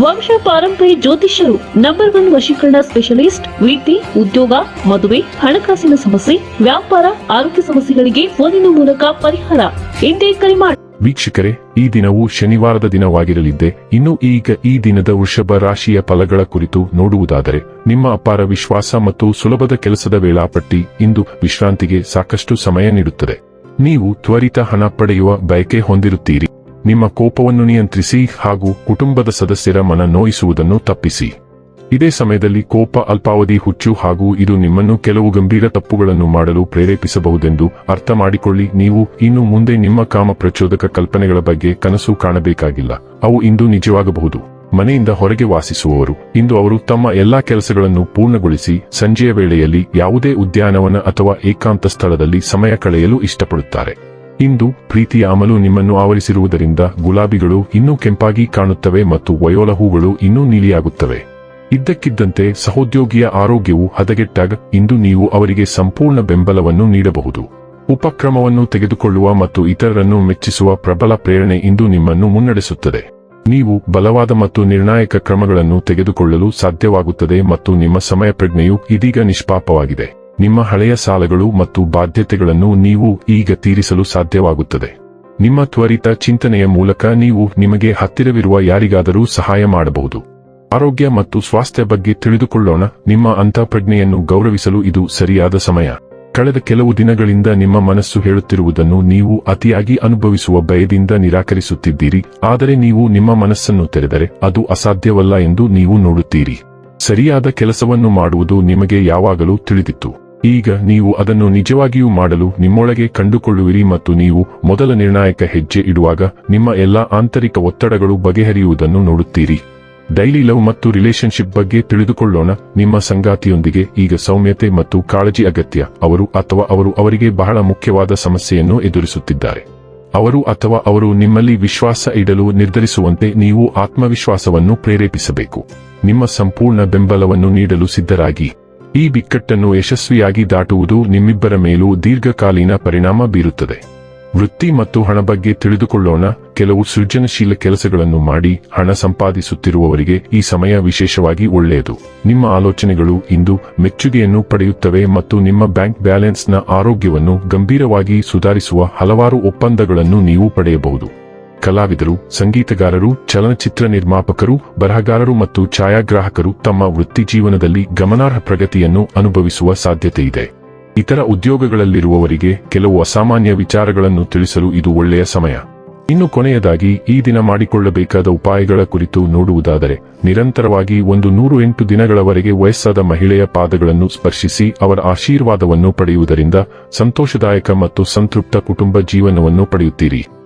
ವಂಶ ಪಾರಂಪರ್ಯ ಜ್ಯೋತಿಷ್ಯರು ನಂಬರ್ ಒನ್ ವಶೀಕರಣ ಸ್ಪೆಷಲಿಸ್ಟ್ ವೀತಿ ಉದ್ಯೋಗ, ಮದುವೆ, ಹಣಕಾಸಿನ ಸಮಸ್ಯೆ, ವ್ಯಾಪಾರ, ಆರೋಗ್ಯ ಸಮಸ್ಯೆಗಳಿಗೆ ಫೋನಿನ ಮೂಲಕ ಪರಿಹಾರ. ಎಂದೇ ಕರೆ ಮಾಡಿ ವೀಕ್ಷಕರೇ, ಈ ದಿನವು ಶನಿವಾರದ ದಿನವಾಗಿರಲಿದ್ದೆ. ಇನ್ನು ಈಗ ಈ ದಿನದ ವೃಷಭ ರಾಶಿಯ ಫಲಗಳ ಕುರಿತು ನೋಡುವುದಾದರೆ, ನಿಮ್ಮ ಅಪಾರ ವಿಶ್ವಾಸ ಮತ್ತು ಸುಲಭದ ಕೆಲಸದ ವೇಳಾಪಟ್ಟಿ ಇಂದು ವಿಶ್ರಾಂತಿಗೆ ಸಾಕಷ್ಟು ಸಮಯ ನೀಡುತ್ತದೆ. ನೀವು ತ್ವರಿತ ಹಣ ಪಡೆಯುವ ಬಯಕೆ ಹೊಂದಿರುತ್ತೀರಿ. ನಿಮ್ಮ ಕೋಪವನ್ನು ನಿಯಂತ್ರಿಸಿ ಹಾಗೂ ಕುಟುಂಬದ ಸದಸ್ಯರ ಮನ ನೋಯಿಸುವುದನ್ನು ತಪ್ಪಿಸಿ. ಇದೇ ಸಮಯದಲ್ಲಿ ಕೋಪ ಅಲ್ಪಾವಧಿ ಹುಚ್ಚು ಹಾಗೂ ಇದು ನಿಮ್ಮನ್ನು ಕೆಲವು ಗಂಭೀರ ತಪ್ಪುಗಳನ್ನು ಮಾಡಲು ಪ್ರೇರೇಪಿಸಬಹುದೆಂದು ಅರ್ಥ ಮಾಡಿಕೊಳ್ಳಿ ನೀವು ಇನ್ನು ಮುಂದೆ ನಿಮ್ಮ ಕಾಮ ಪ್ರಚೋದಕ ಕಲ್ಪನೆಗಳ ಬಗ್ಗೆ ಕನಸು ಕಾಣಬೇಕಾಗಿಲ್ಲ. ಅವು ಇಂದು ನಿಜವಾಗಬಹುದು. ಮನೆಯಿಂದ ಹೊರಗೆ ವಾಸಿಸುವವರು, ಇಂದು ಅವರು ತಮ್ಮ ಎಲ್ಲಾ ಕೆಲಸಗಳನ್ನು ಪೂರ್ಣಗೊಳಿಸಿ, ಸಂಜೆಯ ವೇಳೆಯಲ್ಲಿ ಯಾವುದೇ ಉದ್ಯಾನವನ ಅಥವಾ ಏಕಾಂತ ಸ್ಥಳದಲ್ಲಿ ಸಮಯ ಕಳೆಯಲು ಇಷ್ಟಪಡುತ್ತಾರೆ. ಇಂದು ಪ್ರೀತಿಯ ಅಮಲು ನಿಮ್ಮನ್ನು ಆವರಿಸಿರುವುದರಿಂದ ಗುಲಾಬಿಗಳು ಇನ್ನೂ ಕೆಂಪಾಗಿ ಕಾಣುತ್ತವೆ ಮತ್ತು ವಯೋಲ ಹೂಗಳು ಇನ್ನೂ ನೀಲಿಯಾಗುತ್ತವೆ. ಇದ್ದಕ್ಕಿದ್ದಂತೆ ಸಹೋದ್ಯೋಗಿಯ ಆರೋಗ್ಯವು ಹದಗೆಟ್ಟಾಗ ಇಂದು ನೀವು ಅವರಿಗೆ ಸಂಪೂರ್ಣ ಬೆಂಬಲವನ್ನು ನೀಡಬಹುದು. ಉಪಕ್ರಮವನ್ನು ತೆಗೆದುಕೊಳ್ಳುವ ಮತ್ತು ಇತರರನ್ನು ಮೆಚ್ಚಿಸುವ ಪ್ರಬಲ ಪ್ರೇರಣೆ ಇಂದು ನಿಮ್ಮನ್ನು ಮುನ್ನಡೆಸುತ್ತದೆ. ನೀವು ಬಲವಾದ ಮತ್ತು ನಿರ್ಣಾಯಕ ಕ್ರಮಗಳನ್ನು ತೆಗೆದುಕೊಳ್ಳಲು ಸಾಧ್ಯವಾಗುತ್ತದೆ ಮತ್ತು ನಿಮ್ಮ ಸಮಯ ಪ್ರಜ್ಞೆಯು ಇದೀಗ ನಿಷ್ಪಾಪವಾಗಿದೆ. ನಿಮ್ಮ ಹಳೆಯ ಸಾಲಗಳು ಮತ್ತು ಬಾಧ್ಯತೆಗಳನ್ನು ನೀವು ಈಗ ತೀರಿಸಲು ಸಾಧ್ಯವಾಗುತ್ತದೆ. ನಿಮ್ಮ ತ್ವರಿತ ಚಿಂತನೆಯ ಮೂಲಕ ನೀವು ನಿಮಗೆ ಹತ್ತಿರವಿರುವ ಯಾರಿಗಾದರೂ ಸಹಾಯ ಮಾಡಬಹುದು. ಆರೋಗ್ಯ ಮತ್ತು ಸ್ವಾಸ್ಥ್ಯ ಬಗ್ಗೆ ತಿಳಿದುಕೊಳ್ಳೋಣ. ನಿಮ್ಮ ಅಂತಃಪ್ರಜ್ಞೆಯನ್ನು ಗೌರವಿಸಲು ಇದು ಸರಿಯಾದ ಸಮಯ. ಕಳೆದ ಕೆಲವು ದಿನಗಳಿಂದ ನಿಮ್ಮ ಮನಸ್ಸು ಹೇಳುತ್ತಿರುವುದನ್ನು ನೀವು ಅತಿಯಾಗಿ ಅನುಭವಿಸುವ ಭಯದಿಂದ ನಿರಾಕರಿಸುತ್ತಿದ್ದೀರಿ. ಆದರೆ ನೀವು ನಿಮ್ಮ ಮನಸ್ಸನ್ನು ತೆರೆದರೆ ಅದು ಅಸಾಧ್ಯವಲ್ಲ ಎಂದು ನೀವು ನೋಡುತ್ತೀರಿ. ಸರಿಯಾದ ಕೆಲಸವನ್ನು ಮಾಡುವುದು ನಿಮಗೆ ಯಾವಾಗಲೂ ತಿಳಿದಿತ್ತು. ಈಗ ನೀವು ಅದನ್ನು ನಿಜವಾಗಿಯೂ ಮಾಡಲು ನಿಮ್ಮೊಳಗೆ ಕಂಡುಕೊಳ್ಳುವಿರಿ ಮತ್ತು ನೀವು ಮೊದಲ ನಿರ್ಣಾಯಕ ಹೆಜ್ಜೆ ಇಡುವಾಗ ನಿಮ್ಮ ಎಲ್ಲಾ ಆಂತರಿಕ ಒತ್ತಡಗಳು ಬಗೆಹರಿಯುವುದನ್ನು ನೋಡುತ್ತೀರಿ. ಡೈಲಿ ಲವ್ ಮತ್ತು ರಿಲೇಶನ್ಶಿಪ್ ಬಗ್ಗೆ ತಿಳಿದುಕೊಳ್ಳೋಣ. ನಿಮ್ಮ ಸಂಗಾತಿಯೊಂದಿಗೆ ಈಗ ಸೌಮ್ಯತೆ ಮತ್ತು ಕಾಳಜಿ ಅಗತ್ಯ. ಅವರು ಅಥವಾ ಅವರು ಅವರಿಗೆ ಬಹಳ ಮುಖ್ಯವಾದ ಸಮಸ್ಯೆಯನ್ನು ಎದುರಿಸುತ್ತಿದ್ದಾರೆ. ಅವರು ಅಥವಾ ಅವರು ನಿಮ್ಮಲ್ಲಿ ವಿಶ್ವಾಸ ಇಡಲು ನಿರ್ಧರಿಸುವಂತೆ ನೀವು ಆತ್ಮವಿಶ್ವಾಸವನ್ನು ಪ್ರೇರೇಪಿಸಬೇಕು. ನಿಮ್ಮ ಸಂಪೂರ್ಣ ಬೆಂಬಲವನ್ನು ನೀಡಲು ಸಿದ್ಧರಾಗಿ. ಈ ಬಿಕ್ಕಟ್ಟನ್ನು ಯಶಸ್ವಿಯಾಗಿ ದಾಟುವುದು ನಿಮ್ಮಿಬ್ಬರ ಮೇಲೂ ದೀರ್ಘಕಾಲೀನ ಪರಿಣಾಮ ಬೀರುತ್ತದೆ. ವೃತ್ತಿ ಮತ್ತು ಹಣ ಬಗ್ಗೆ ತಿಳಿದುಕೊಳ್ಳೋಣ. ಕೆಲವು ಸೃಜನಶೀಲ ಕೆಲಸಗಳನ್ನು ಮಾಡಿ ಹಣ ಸಂಪಾದಿಸುತ್ತಿರುವವರಿಗೆ ಈ ಸಮಯ ವಿಶೇಷವಾಗಿ ಒಳ್ಳೆಯದು. ನಿಮ್ಮ ಆಲೋಚನೆಗಳು ಇಂದು ಮೆಚ್ಚುಗೆಯನ್ನು ಪಡೆಯುತ್ತವೆ ಮತ್ತು ನಿಮ್ಮ ಬ್ಯಾಂಕ್ ಬ್ಯಾಲೆನ್ಸ್ನ ಆರೋಗ್ಯವನ್ನು ಗಂಭೀರವಾಗಿ ಸುಧಾರಿಸುವ ಹಲವಾರು ಒಪ್ಪಂದಗಳನ್ನು ನೀವು ಪಡೆಯಬಹುದು. ಕಲಾವಿದರು, ಸಂಗೀತಗಾರರು, ಚಲನಚಿತ್ರ ನಿರ್ಮಾಪಕರು, ಬರಹಗಾರರು ಮತ್ತು ಛಾಯಾಗ್ರಾಹಕರು ತಮ್ಮ ವೃತ್ತಿ ಜೀವನದಲ್ಲಿ ಗಮನಾರ್ಹ ಪ್ರಗತಿಯನ್ನು ಅನುಭವಿಸುವ ಸಾಧ್ಯತೆಯಿದೆ ಇತರ ಉದ್ಯೋಗಗಳಲ್ಲಿರುವವರಿಗೆ ಕೆಲವು ಅಸಾಮಾನ್ಯ ವಿಚಾರಗಳನ್ನು ತಿಳಿಸಲು ಇದು ಒಳ್ಳೆಯ ಸಮಯ. ಇನ್ನು ಕೊನೆಯದಾಗಿ, ಈ ದಿನ ಮಾಡಿಕೊಳ್ಳಬೇಕಾದ ಉಪಾಯಗಳ ಕುರಿತು ನೋಡುವುದಾದರೆ, ನಿರಂತರವಾಗಿ ಒಂದು ನೂರು ಎಂಟು ದಿನಗಳವರೆಗೆ ವಯಸ್ಸಾದ ಮಹಿಳೆಯ ಪಾದಗಳನ್ನು ಸ್ಪರ್ಶಿಸಿ ಅವರ ಆಶೀರ್ವಾದವನ್ನು ಪಡೆಯುವುದರಿಂದ ಸಂತೋಷದಾಯಕ ಮತ್ತು ಸಂತೃಪ್ತ ಕುಟುಂಬ ಜೀವನವನ್ನು ಪಡೆಯುತ್ತೀರಿ.